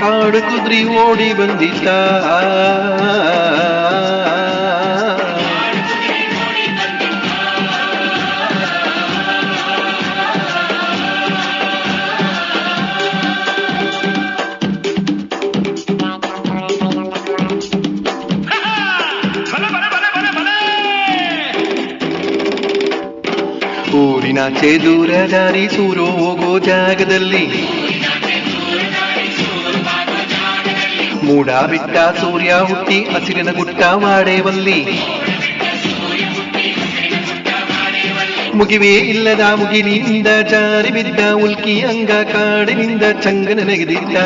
ಕಾಡು ಕುದ್ರಿ ಓಡಿ ಬಂದಿದ್ದ ಊರಿನಾಚೆ ದೂರ ದಾರಿ ಸೂರು ಹೋಗೋ ಜಾಗದಲ್ಲಿ. ಮೂಡ ಬಿಟ್ಟ ಸೂರ್ಯ ಹುಟ್ಟಿ ಹಸಿರಿನ ಗುಟ್ಟ ವಾಡೇವಲ್ಲಿ. ಮುಗಿವೇ ಇಲ್ಲದ ಮುಗಿಲಿನಿಂದ ಜಾರಿ ಬಿದ್ದ ಉಲ್ಕಿ ಅಂಗ ಕಾಡಿನಿಂದ ಚಂಗನ ನೆಗೆದಿದ್ದ.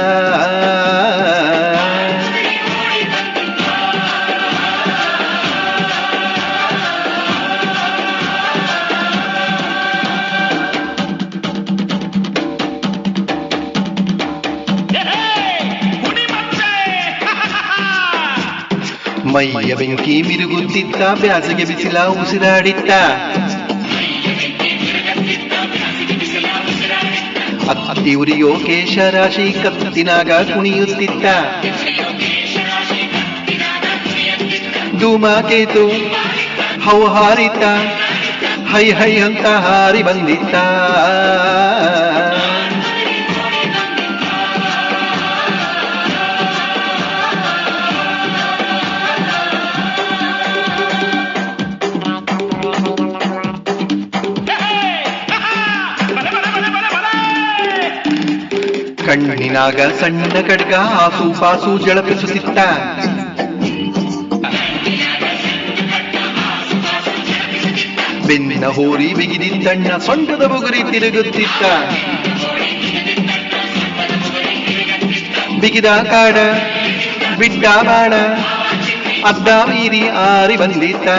ಮೈಯ ಬೆಂಕಿ ಮಿರುಗುತ್ತಿದ್ದ ಬ್ಯಾಸಗೆ ಬಿಸಿಲ ಉಸಿರಾಡಿತ್ತ ಅತ್ತಿ ಉರಿಯೋ ಕೇಶರಾಶಿ ಕತ್ತಿನಾಗ ಕುಣಿಯುತ್ತಿದ್ದ ಧೂಮಕೇತು ಹೌ ಹಾರಿತ ಹೈ ಹೈ ಅಂತ ಹಾರಿ ಬಂದಿತ್ತ ಕಣ್ಣಿನಾಗ ಸಣ್ಣ ಕಡ್ಗ ಆಸು ಪಾಸು ಜಳಪಿಸುತ್ತಿತ್ತ ಬೆನ್ನಿನ ಹೋರಿ ಬಿಗಿದಿದ್ದಣ್ಣ ಸೊಂಟದ ಬುಗುರಿ ತಿರುಗುತ್ತಿತ್ತ. ಬಿಗಿದ ಕಾಡ, ಬಿಟ್ಟ ಬಾಣ ಅದ್ದ ಮೀರಿ ಆರಿ ಬಂದಿತ್ತ.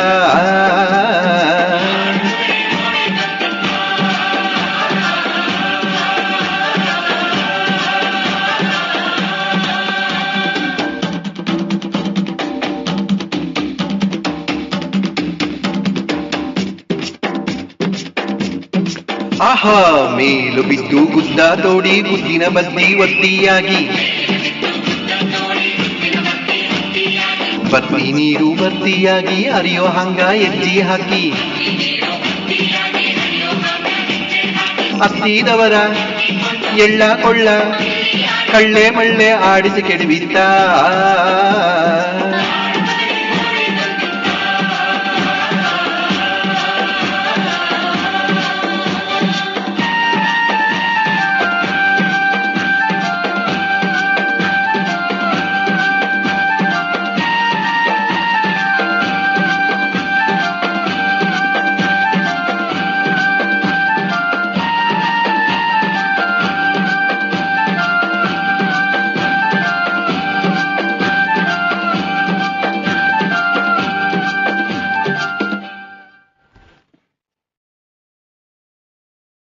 ಆಹಾ, ಮೇಲು ಬಿದ್ದು ಗುದ್ದ ತೋಡಿ ಗುದ್ದಿನ ಬದ್ದಿ ಒತ್ತಿಯಾಗಿ. ಬತ್ತಿ ನೀರು ಬತ್ತಿಯಾಗಿ ಅರಿಯೋ ಹಂಗ ಎಜ್ಜಿ ಹಾಕಿ. ಅತ್ತಿದವರ ಎಳ್ಳ ಕೊಳ್ಳ ಕಳ್ಳೆ ಮಳ್ಳೆ ಆಡಿಸಿ ಕೆಡವಿದ್ದ